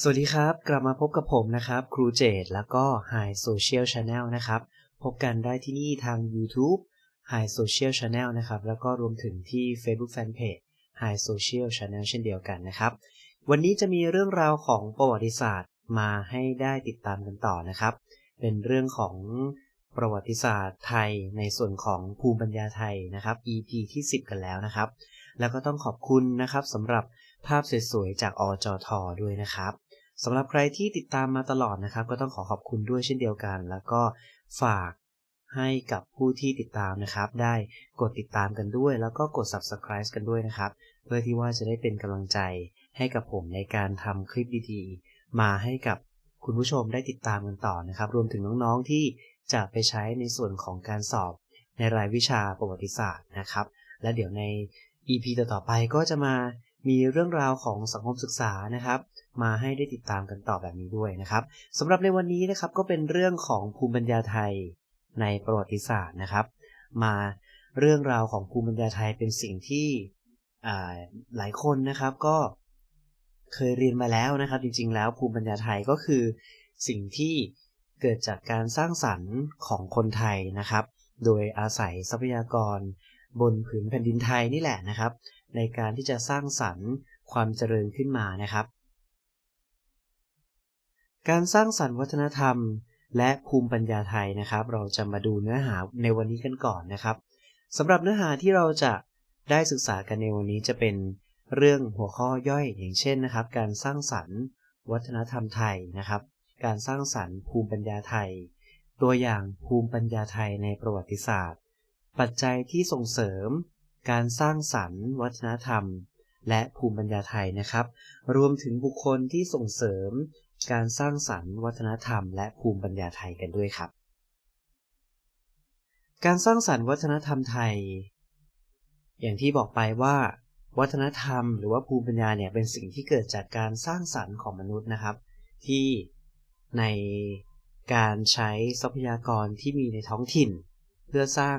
สวัสดีครับ กลับมาพบกับผมนะครับครูเจดแล้วก็ High Social Channel นะครับ พบกันได้ที่นี่ทาง YouTube High Social Channel นะครับ แล้วก็รวมถึงที่ Facebook Fanpage High Social Channel เช่นเดียวกันนะครับ วันนี้จะมีเรื่องราวของประวัติศาสตร์มาให้ได้ติดตามกันต่อนะครับ เป็นเรื่องของประวัติศาสตร์ไทยในส่วนของภูมิปัญญาไทยนะครับ EP ที่ 10 กันแล้วนะครับ แล้วก็ต้องขอบคุณนะครับสำหรับภาพสวยๆจากอจทด้วยนะครับ สำหรับใครที่ติดตามมาตลอดนะครับ ก็ต้องขอขอบคุณด้วยเช่นเดียวกัน แล้วก็ฝากให้กับผู้ที่ติดตามนะครับ ได้กดติดตามกันด้วย แล้วก็กด subscribe กันด้วยนะครับ เพื่อที่ว่าจะได้เป็นกำลังใจให้กับผมในการทำคลิปดีๆ มาให้กับคุณผู้ชมได้ติดตามกันต่อนะครับ รวมถึงน้องๆที่จะไปใช้ในส่วนของการสอบในรายวิชาประวัติศาสตร์นะครับ และเดี๋ยวใน EP ต่อๆไปก็จะมา มีเรื่องราวของสังคมศึกษานะครับ มาให้ได้ติดตามกันต่อแบบนี้ด้วยนะครับสำหรับในวันนี้นะครับก็เป็นเรื่องของภูมิปัญญาไทยในประวัติศาสตร์นะครับ มาเรื่องราวของภูมิปัญญาไทยเป็นสิ่งที่หลายคนนะครับก็เคยเรียนมาแล้วนะครับ จริง ๆ แล้วภูมิปัญญาไทยก็คือสิ่งที่เกิดจากการสร้างสรรค์ของคนไทยนะครับ โดยอาศัยทรัพยากร บนผืนแผ่นดินไทยนี่แหละนะครับ ในการที่จะสร้างสรรค์ความเจริญขึ้นมานะครับ การสร้างสรรค์วัฒนธรรม และภูมิปัญญาไทยนะครับ เราจะมาดูเนื้อหาในวันนี้กันก่อนนะครับสำหรับเนื้อหาที่เราจะได้ศึกษากันในวันนี้จะเป็นเรื่องหัวข้อย่อยอย่างเช่นนะครับ การสร้างสรรค์ วัฒนธรรมไทยนะครับ การสร้างสรรค์ภูมิปัญญาไทย ตัวอย่างภูมิปัญญาไทยในประวัติศาสตร์ ปัจจัยที่ส่งเสริม การสร้างสรรค์ วัฒนธรรม และภูมิปัญญาไทยนะครับ รวมถึงบุคคลที่ส่งเสริม การสร้างสรรค์ วัฒนธรรม และภูมิปัญญาไทยกันด้วยครับ การสร้างสรรค์วัฒนธรรมไทย อย่างที่บอกไปว่า วัฒนธรรม หรือว่าภูมิปัญญาเนี่ยเป็นสิ่งที่เกิดจากการสร้างสรรค์ของมนุษย์นะครับ ที่ในการใช้ทรัพยากรที่มีในท้องถิ่น เพื่อสร้าง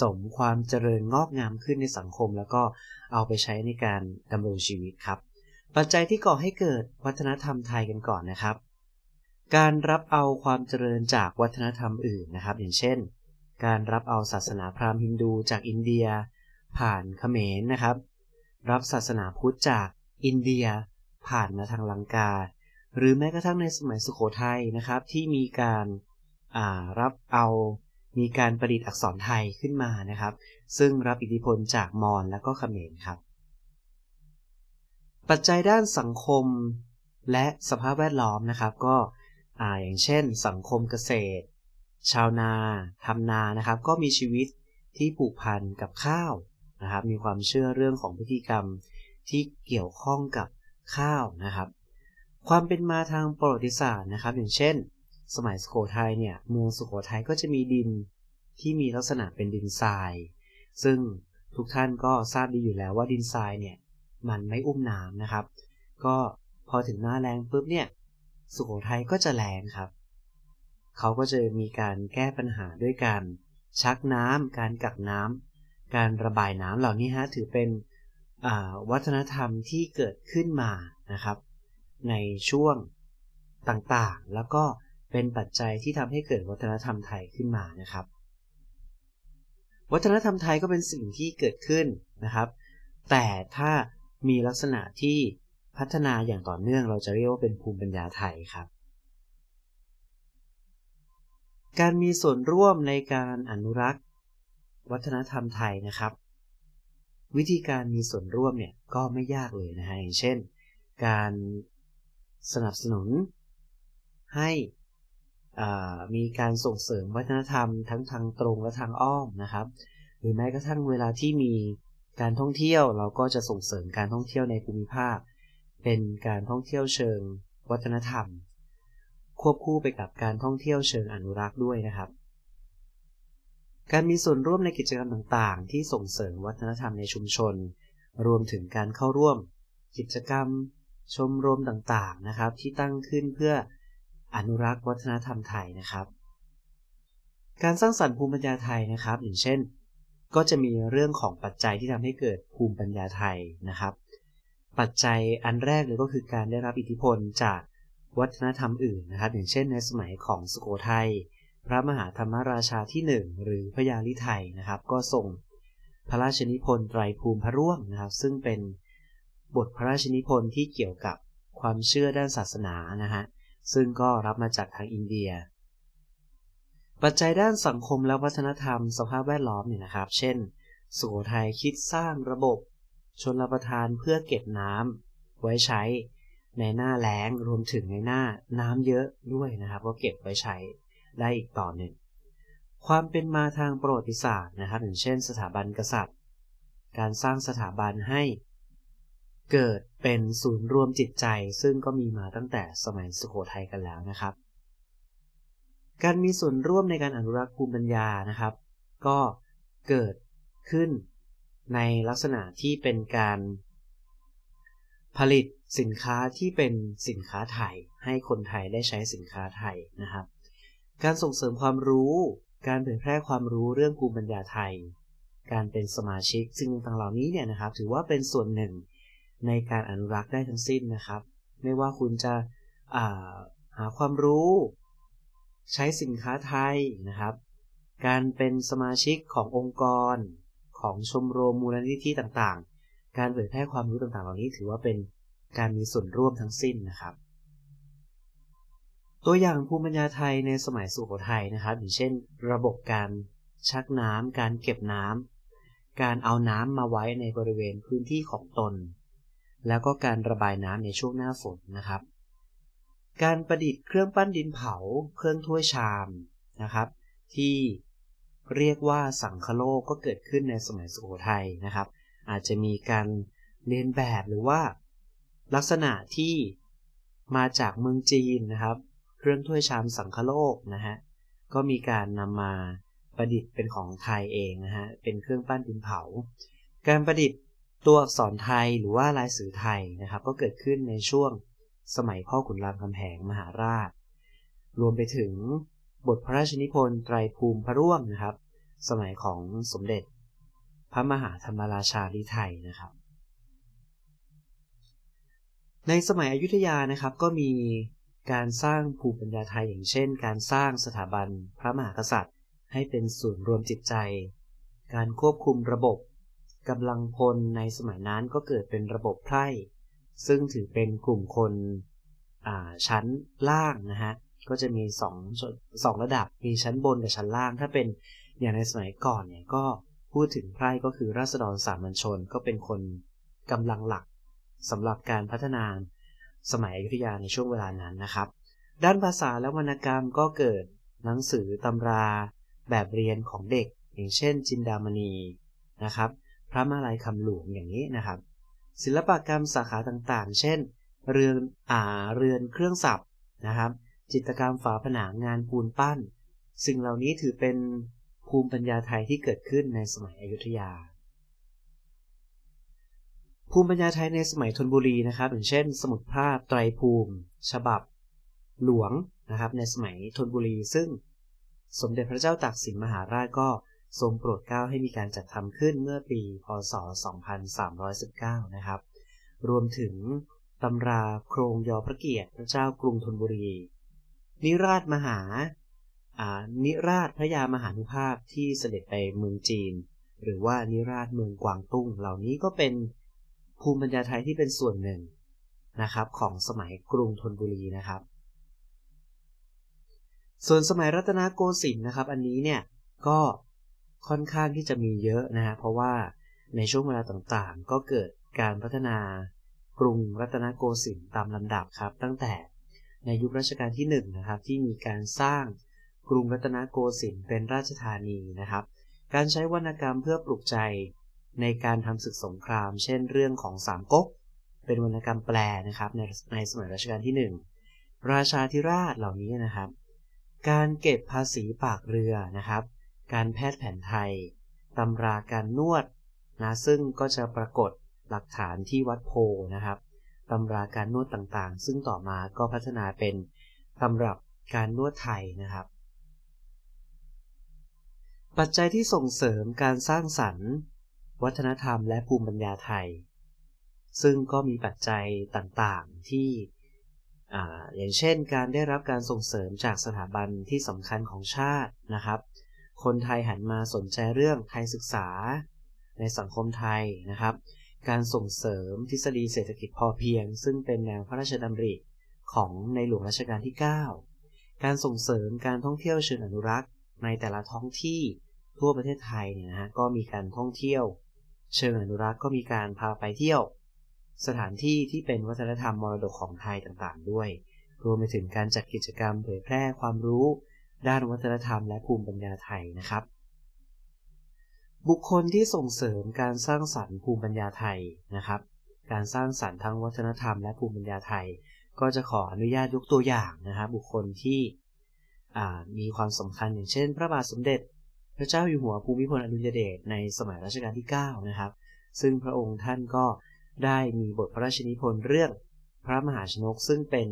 สมความเจริญงอกงามขึ้นในสังคม แล้วก็เอาไปใช้ในการดำรงชีวิตครับ ปัจจัยที่ก่อให้เกิดวัฒนธรรมไทยกันก่อนนะครับ การรับเอาความเจริญจากวัฒนธรรมอื่นนะครับ อย่างเช่น การรับเอาศาสนาพราหมณ์ฮินดูจากอินเดีย ผ่านเขมรนะครับ รับศาสนาพุทธจากอินเดีย ผ่านมาทางลังกา หรือแม้กระทั่งในสมัยสุโขทัยนะครับ ที่มีการรับเอา มีการประดิษฐ์อักษรไทยขึ้นมานะครับ ซึ่งรับอิทธิพลจากมอญและก็เขมรครับ ปัจจัยด้านสังคมและสภาพแวดล้อมนะครับก็ออย่างเช่น สังคมเกษตร ชาวนาทำนานะครับ ก็มีชีวิตที่ผูกพันกับข้าวนะครับ มีความเชื่อเรื่องของพิธีกรรมที่เกี่ยวข้องกับข้าวนะครับ ความเป็นมาทางประวัติศาสตร์นะครับ อย่างเช่น สมัยสุโขทัยเนี่ย เมืองสุโขทัยก็จะมีดินที่มีลักษณะเป็นดินทราย ซึ่งทุกท่านก็ทราบดีอยู่แล้วว่าดินทรายเนี่ย มันไม่อุ้มน้ำนะครับ ก็พอถึงหน้าแรงปุ๊บเนี่ย สุโขทัยก็จะแรงครับ เขาก็จะมีการแก้ปัญหาด้วยการชักน้ำการกักน้ำการระบายน้ำเหล่านี้ฮะถือเป็นวัฒนธรรมที่เกิดขึ้นมานะครับ ในช่วงต่างๆ แล้วก็ เป็นปัจจัยที่ทำให้เกิดวัฒนธรรมไทยขึ้นมานะครับ วัฒนธรรมไทยก็เป็นสิ่งที่เกิดขึ้นนะครับ แต่ถ้ามีลักษณะที่พัฒนาอย่างต่อเนื่องเราจะเรียกว่าเป็นภูมิปัญญาไทยครับ การมีส่วนร่วมในการอนุรักษ์ วัฒนธรรมไทยนะครับ วิธีการมีส่วนร่วมเนี่ยก็ไม่ยากเลยนะฮะอย่างเช่น การสนับสนุนให้ มีการส่งเสริมวัฒนธรรมทั้งทางตรงและทางอ้อมนะครับ หรือแม้กระทั่งเวลาที่มีการท่องเที่ยวเราก็จะส่งเสริมการท่องเที่ยวในภูมิภาค เป็นการท่องเที่ยวเชิงวัฒนธรรม ควบคู่ไปกับการท่องเที่ยวเชิงอนุรักษ์ด้วยนะครับ การมีส่วนร่วมในกิจกรรมต่างๆ ที่ส่งเสริมวัฒนธรรมในชุมชน รวมถึงการเข้าร่วม กิจกรรมชมรมต่างๆนะครับ ที่ตั้งขึ้นเพื่อ อนุรักษ์วัฒนธรรมไทยนะครับ การสร้างสรรค์ภูมิปัญญาไทยนะครับ อย่างเช่น ก็จะมีเรื่องของปัจจัยที่ทำให้เกิดภูมิปัญญาไทยนะครับ ปัจจัยอันแรกเลยก็คือการได้รับอิทธิพลจากวัฒนธรรมอื่นนะครับ อย่างเช่น ในสมัยของสุโขทัยพระมหาธรรมราชาที่ 1 หรือพระยาลิไทยนะครับ ก็ส่งพระราชนิพนธ์ไตรภูมิพระร่วงนะครับ ซึ่งเป็นบทพระราชนิพนธ์ที่เกี่ยวกับความเชื่อด้านศาสนานะฮะ ซึ่งก็รับมาจากทางอินเดีย ปัจจัยด้านสังคมและวัฒนธรรมสภาพแวดล้อมเนี่ยนะครับ เช่น สุโขทัยคิดสร้างระบบชนรประทานเพื่อเก็บน้ำไว้ใช้ในหน้าแล้งรวมถึงในหน้าน้ำเยอะด้วยนะครับ ก็เก็บไว้ใช้ได้อีกต่อหนึ่ง ความเป็นมาทางประวัติศาสตร์นะครับ อย่างเช่น สถาบันกษัตริย์ การสร้างสถาบันให้ เกิดเป็นศูนย์รวมจิตใจ ซึ่งก็มีมาตั้งแต่สมัยสุโขทัยกันแล้วนะครับ การมีส่วนร่วมในการอนุรักษ์ภูมิปัญญานะครับ ก็เกิดขึ้นในลักษณะที่เป็นการผลิตสินค้าที่เป็นสินค้าไทย ให้คนไทยได้ใช้สินค้าไทยนะครับ การส่งเสริมความรู้ การเผยแพร่ความรู้เรื่องภูมิปัญญาไทย การเป็นสมาชิกสิ่งต่างเหล่านี้เนี่ยนะครับ ถือว่าเป็นส่วนหนึ่ง ในการอนุรักษ์ได้ทั้งสิ้นนะครับ ไม่ว่าคุณจะาหาความรู้ ใช้สินค้าไทยนะครับ การเป็นสมาชิกขององค์กรของชมรมมูลนิธิต่างๆ การเผยแพร่ความรู้ต่างๆ เหล่านี้ถือว่าเป็นการมีส่วนร่วมทั้งสิ้นนะครับ ตัวอย่างภูมิปัญญาไทยในสมัยสุโขทัยนะครับ อย่างเช่น ระบบการชักน้ำการเก็บน้ำการเอาน้ำมาไว้ในบริเวณพื้นที่ของตน แล้วก็การระบายน้ำในช่วงหน้าฝนนะครับ การประดิษฐ์เครื่องปั้นดินเผา เครื่องถ้วยชามนะครับ ที่เรียกว่าสังคโลกก็เกิดขึ้นในสมัยสุโขทัยนะครับ อาจจะมีการเรียนแบบหรือว่า ลักษณะที่มาจากเมืองจีนนะครับ เครื่องถ้วยชามสังคโลกนะฮะก็มีการนำมาประดิษฐ์เป็นของไทยเองนะฮะเป็นเครื่องปั้นดินเผา การประดิษฐ์ ตัวอักษรไทยหรือว่าลายสื่อไทยนะครับ ก็เกิดขึ้นในช่วงสมัยพ่อขุนรามคำแหงมหาราช รวมไปถึงบทพระราชนิพนธ์ไตรภูมิพระร่วงนะครับ สมัยของสมเด็จ พระมหาธรรมราชาลิไทยนะครับ ในสมัยอยุธยานะครับก็มีการสร้างภูมิปัญญาไทยอย่างเช่น การสร้างสถาบันพระมหากษัตริย์ ให้เป็นศูนย์รวมจิตใจ การควบคุมระบบ กำลังพลในสมัยนั้นก็เกิดเป็นระบบไพร่ ซึ่งถือเป็นกลุ่มคนชั้นล่างนะฮะ ก็จะมีสองสองระดับ มีชั้นบนกับชั้นล่าง ถ้าเป็นอย่างในสมัยก่อนเนี่ยก็พูดถึงไพร่ก็คือราษฎรสามัญชนก็เป็นคนกำลังหลักสำหรับการพัฒนาสมัยอยุธยาในช่วงเวลานั้นนะครับ ด้านภาษาและวรรณกรรมก็เกิดหนังสือตำราแบบเรียนของเด็ก อย่างเช่นจินดามณีนะครับ พระมาลัยคำหลวงอย่างนี้นะครับ ศิลปกรรมสาขาต่างๆ เช่น เรือนอ่าเรือนเครื่องศัพท์นะครับ จิตรกรรมฝาผนังงานปูนปั้น สิ่งเหล่านี้ถือเป็นภูมิปัญญาไทยที่เกิดขึ้นในสมัยอยุธยา ภูมิปัญญาไทยในสมัยธนบุรีนะครับ อย่างเช่น สมุดภาพไตรภูมิ ฉบับ หลวงนะครับในสมัยธนบุรี ซึ่งสมเด็จพระเจ้าตากสินมหาราชก็ ทรงโปรดเกล้าให้มีการจัดทำขึ้นเมื่อปี พศ 2319 นะครับ รวมถึงตำราโครงยอพระเกียรติพระเจ้ากรุงธนบุรี นิราชมหานิราชพระยามหานุภาพที่เสด็จไปเมืองจีน หรือว่านิราชเมืองกวางตุ้ง เหล่านี้ก็เป็นภูมิปัญญาไทยที่เป็นส่วนหนึ่งนะครับของสมัยกรุงธนบุรีนะครับ ส่วนสมัยรัตนโกสินทร์นะครับ อันนี้เนี่ยก็ ค่อนข้างที่จะมีเยอะนะฮะเพราะว่าในช่วงเวลาต่างๆ ก็เกิดการพัฒนากรุงรัตนโกสินทร์ตามลำดับครับ ตั้งแต่ในยุครัชกาลที่1นนะครับที่มีการสร้างกรุงรัตนโกสินทร์เป็นราชธานีนะครับ การใช้วรรณกรรมเพื่อปลุกใจในการทำศึกสงคราม เช่นเรื่องของสามก๊กเป็นวรรณกรรมแปลนะครับในในสมัยรัชกาลที่ 1 ราชาธิราชเหล่านี้นะครับ การเก็บภาษีปากเรือนะครับ การแพทย์แผนไทย ตำราการนวดนะซึ่งก็จะปรากฏหลักฐานที่วัดโพนะครับตำราการนวดต่างๆ ซึ่งต่อมาก็พัฒนาเป็นตำรับการนวดไทยนะครับ ปัจจัยที่ส่งเสริมการสร้างสรรค์ วัฒนธรรมและภูมิปัญญาไทย ซึ่งก็มีปัจจัยต่างๆที่ออย่างเช่นการได้รับการส่งเสริมจากสถาบันที่สำคัญของชาตินะครับ คนไทยหันมาสนใจเรื่องไทยศึกษา ในสังคมไทยนะครับ การส่งเสริมทฤษฎีเศรษฐกิจพอเพียง ซึ่งเป็นแนวพระราชดำริของในหลวงรัชกาลที่ 9 การส่งเสริมการท่องเที่ยวเชิงอนุรักษ์ ในแต่ละท้องที่ทั่วประเทศไทยเนี่ยนะฮะก็มีการท่องเที่ยว เชิงอนุรักษ์ก็มีการพาไปเที่ยว สถานที่ที่เป็นวัฒนธรรมมรดกของไทยต่างๆ ด้วย รวมไปถึงการจัดกิจกรรมเผยแพร่ความรู้ ด้านวัฒนธรรมและภูมิปัญญาไทยนะครับ บุคคลที่ส่งเสริมการสร้างสรรค์ภูมิปัญญาไทยนะครับ การสร้างสรรค์ทั้งวัฒนธรรมและภูมิปัญญาไทย ก็จะขออนุญาตยกตัวอย่างนะครับ บุคคลที่มีความสำคัญอย่างเช่น พระบาทสมเด็จ พระเจ้าอยู่หัวภูมิพลอดุลยเดชในสมัยรัชกาลที่ 9 นะครับ ซึ่งพระองค์ท่านก็ได้มีบทพระราชนิพนธ์เรื่องพระมหาชนกซึ่งเป็น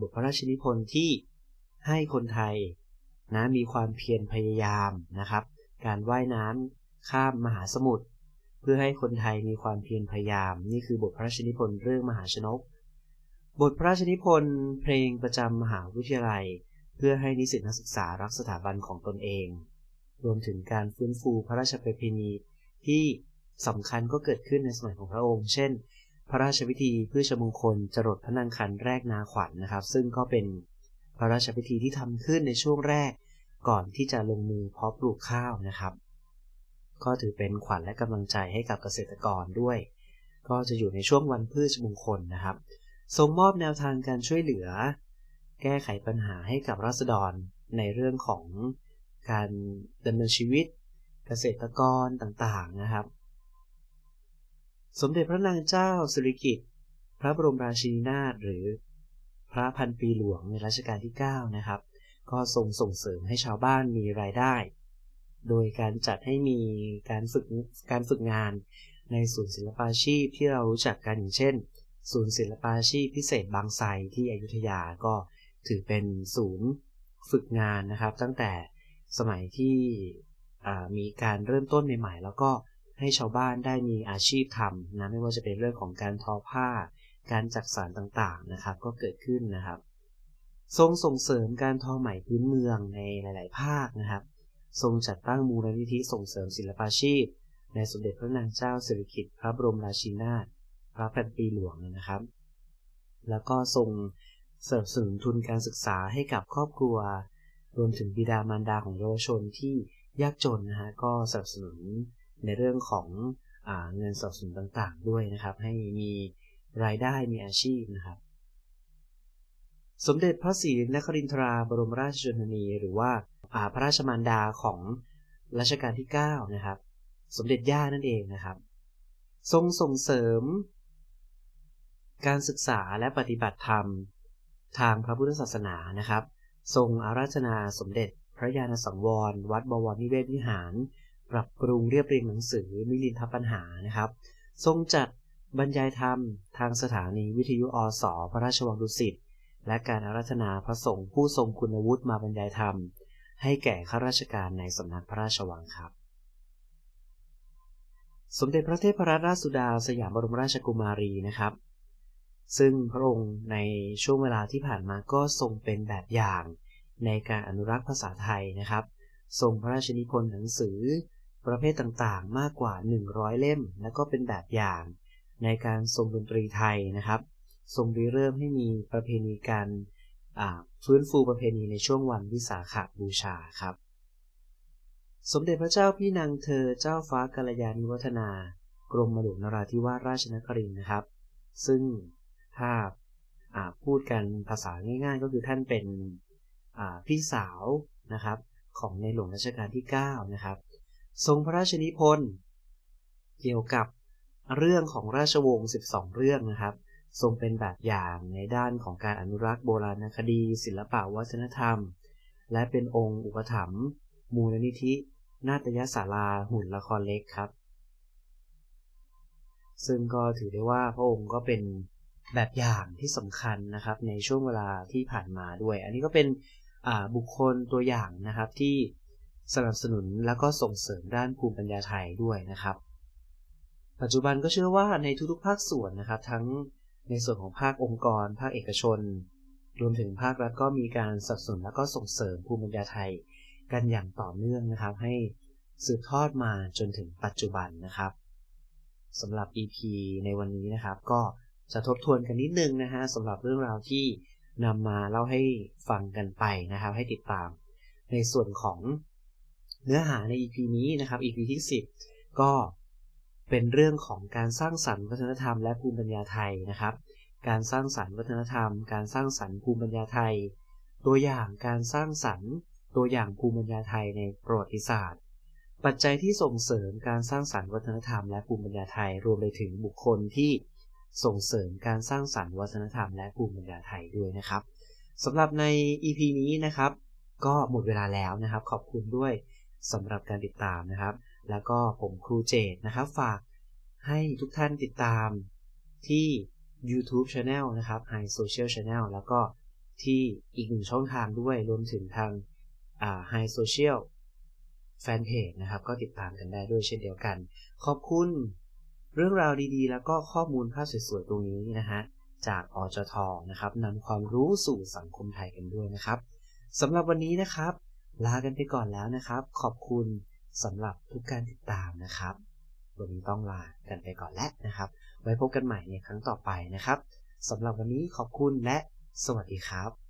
บทพระราชนิพนธ์ที่ให้คนไทย นะมีความเพียรพยายามนะครับ การว่ายน้ำข้ามมหาสมุทรเพื่อให้คนไทยมีความเพียรพยายาม นี่คือบทพระราชนิพนธ์เรื่องมหาชนก บทพระราชนิพนธ์เพลงประจำมหาวิทยาลัย เพื่อให้นิสิตนักศึกษารักสถาบันของตนเอง รวมถึงการฟื้นฟูพระราชประเพณีที่สำคัญก็เกิดขึ้นในสมัยของพระองค์ เช่น พระราชพิธีเพื่อชมงคลจรดพระนางคันแรกนาขวัญนนะครับ ซึ่งก็เป็น พระราชพิธีที่ทำขึ้นในช่วงแรก ก่อนที่จะลงมือเพาะปลูกข้าวนะครับ ก็ถือเป็นขวัญและกำลังใจให้กับเกษตรกรด้วย ก็จะอยู่ในช่วงวันพืชมงคลนะครับทรงมอบแนวทางการช่วยเหลือ แก้ไขปัญหาให้กับรัษฎรในเรื่องของการดำเนินชีวิตเกษตรกรต่างๆนะครับ สมเด็จพระนางเจ้าสิริกิติ์พระบรมราชินีนาถหรือ พระพันปีหลวงในรัชกาลที่ 9 นะครับ ก็ทรงส่งเสริมให้ชาวบ้านมีรายได้ โดยการจัดให้มีการฝึกการฝึกงานในศูนย์ศิลปาชีพที่เรารู้จักกันอย่างเช่น ศูนย์ศิลปาชีพพิเศษบางไทรที่อยุธยาก็ถือเป็นศูนย์ฝึกงานนะครับ ตั้งแต่สมัยที่มีการเริ่มต้นใหม่ๆ แล้วก็ให้ชาวบ้านได้มีอาชีพทำนะไม่ว่าจะเป็นเรื่องของการทอผ้า การจักสานต่างๆนะครับ ก็เกิดขึ้นนะครับ ทรงส่งเสริมการทอไหมพื้นเมืองในหลาย ๆ ภาคนะครับ ทรงจัดตั้งมูลนิธิส่งเสริมศิลปาชีพ ในสมเด็จพระนางเจ้าสิริกิติ์พระบรมราชินีนาถพระพันปีหลวงนะครับ แล้วก็ทรงสนับสนุนทุนการศึกษาให้กับครอบครัว รวมถึงบิดามารดาของเยาวชนที่ยากจนนะฮะก็สนับสนุนในเรื่องของอเงินสนับสนุนต่างๆ ด้วยนะครับ ให้มี รายได้มีอาชีพนะครับ สมเด็จพระศรีนครินทราบรมราชชนนีหรือว่าพระราชมารดาของรัชกาลที่ 9 นะครับ สมเด็จย่านั่นเองนะครับ ทรงส่งเสริม การศึกษาและปฏิบัติธรรมทางพระพุทธศาสนานะครับ ทรงอาราธนาสมเด็จพระญาณสังวร วัดบวรนิเวศวิหาร ปรับปรุงเรียบเรียงหนังสือมิลินทปัญหานะครับ ทรงจัด บรรยายธรรมทางสถานีวิทยุอสอพระราชวังดุสิต และการอาราธนาพระสงฆ์ผู้ทรงคุณวุฒิมาบรรยายธรรม ให้แก่ข้าราชการในสำนักพระราชวังครับ สมเด็จพระเทพรัตนราชสุดาสยามบรมราชกุมารีนะครับ ซึ่งพระองค์ในช่วงเวลาที่ผ่านมาก็ทรงเป็นแบบอย่างในการอนุรักษ์ภาษาไทยนะครับ ทรงพระราชนิพนธ์หนังสือประเภทต่างๆ มากกว่า 100 เล่ม และก็เป็นแบบอย่าง ในการทรงดนตรีไทยนะครับทรงริเริ่มให้มีประเพณีการฟื้นฟูประเพณีในช่วงวันวิสาขบูชาครับ สมเด็จพระเจ้าพี่นางเธอเจ้าฟ้ากัลยาณิวัฒนากรมหลวงนราธิวาสราชนครินทร์นะครับ ซึ่งถ้าพูดกันภาษาง่ายๆ ก็คือท่านเป็นพี่สาวนะครับของในหลวงรัชกาลที่ 9 นะครับ ทรงพระราชนิพนธ์เกี่ยวกับ เรื่องของราชวงศ์ 12 เรื่องนะครับ ทรงเป็นแบบอย่างในด้านของการอนุรักษ์โบราณคดี ศิลปวัฒนธรรม และเป็นองค์อุปถัมภ์มูลนิธิ นาฏยศาลาหุ่นละครเล็กครับ ซึ่งก็ถือได้ว่าพระองค์ก็เป็นแบบอย่างที่สำคัญนะครับในช่วงเวลาที่ผ่านมาด้วย อันนี้ก็เป็นบุคคลตัวอย่างนะครับที่สนับสนุนแล้วก็ส่งเสริมด้านภูมิปัญญาไทยด้วยนะครับ ปัจจุบันก็เชื่อว่าในทุกๆภาคส่วนนะครับทั้งในส่วนของภาคองค์กร ภาคเอกชน รวมถึงภาครัฐก็มีการสนับสนุนและก็ส่งเสริมภูมิปัญญาไทย กันอย่างต่อเนื่องนะครับ ให้สืบทอดมาจนถึงปัจจุบันนะครับสำหรับ EP ในวันนี้นะครับ ก็จะทบทวนกันนิดนึงนะฮะสำหรับเรื่องราวที่นำมาเล่าให้ฟังกันไปนะครับ ให้ติดตาม ในส่วนของเนื้อหาใน EP นี้นะครับ EP ที่ 10 ก็ เป็นเรื่องของการสร้างสรรค์วัฒนธรรมและภูมิปัญญาไทยนะครับ การสร้างสรรค์วัฒนธรรม การสร้างสรรค์ภูมิปัญญาไทย ตัวอย่างการสร้างสรรค์ตัวอย่างภูมิปัญญาไทยในประวัติศาสตร์ ปัจจัยที่ส่งเสริมการสร้างสรรค์วัฒนธรรมและภูมิปัญญาไทย รวมไปถึงบุคคลที่ส่งเสริมการสร้างสรรค์วัฒนธรรมและภูมิปัญญาไทยด้วยนะครับสำหรับใน EP นี้นะครับ ก็หมดเวลาแล้วนะครับ ขอบคุณด้วยสำหรับการติดตามนะครับ แล้วก็ผมครูเจตนะครับ ฝากให้ทุกท่านติดตามที่ YouTube Channel นะครับ High Social Channel แล้วก็ที่อีกหนึ่งช่องทางด้วยรวมถึงทาง High Social Fanpage นะครับ ก็ติดตามกันได้ด้วยเช่นเดียวกัน ขอบคุณเรื่องราวดีๆ แล้วก็ข้อมูลภาพสวยๆ ตรงนี้นะฮะ จากอจทนะครับนำความรู้สู่สังคมไทยกันด้วยนะครับสำหรับวันนี้นะครับ ลากันไปก่อนแล้วนะครับ ขอบคุณ สำหรับทุกการติดตามนะครับ วันนี้ต้องลากันไปก่อนแล้วนะครับ ไว้พบกันใหม่ในครั้งต่อไปนะครับสำหรับวันนี้ขอบคุณและสวัสดีครับ